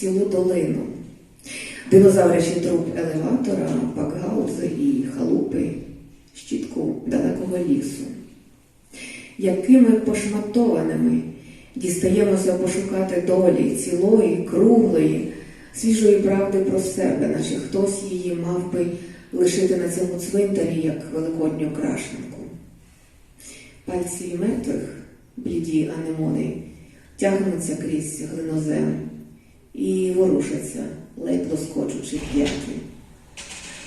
цілу долину. Динозаврячий труп елеватора, пакгаузи і халупи, щітку далекого лісу. Якими пошматованими дістаємося пошукати долі цілої, круглої, свіжої правди про себе, наче хтось її мав би лишити на цьому цвинтарі, як великодню крашенку. Пальці мертвих, бліді анемони, тягнуться крізь глинозем і ворушаться, ледь лоскочучи п'яти.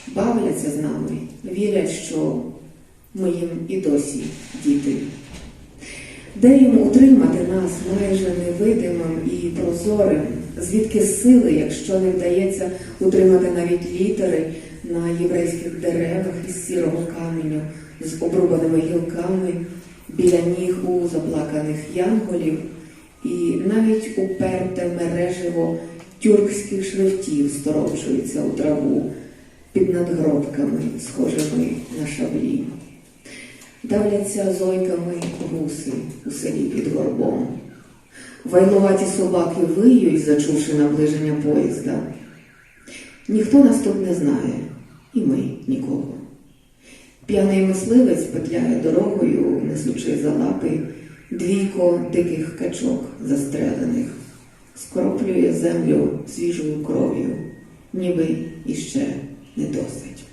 Бавляться з нами, вірять, що ми їм і досі діти. Де їм утримати нас майже невидимим і прозорим, звідки сили, якщо не вдається утримати навіть літери на єврейських деревах із сірого каменю з обрубаними гілками, біля ніг у заплаканих янголів, і навіть уперте мереживо тюркських шрифтів сторовчується у траву під надгробками, схожими на шаблі. Давляться зойками гуси у селі під горбом. Вайлуваті собаки виють, зачувши наближення поїзда. Ніхто нас тут не знає, і ми нікого. П'яний мисливець петляє дорогою, несучи за лапи двійко диких качок застрелених, скороплює землю свіжою кров'ю, ніби іще не досить.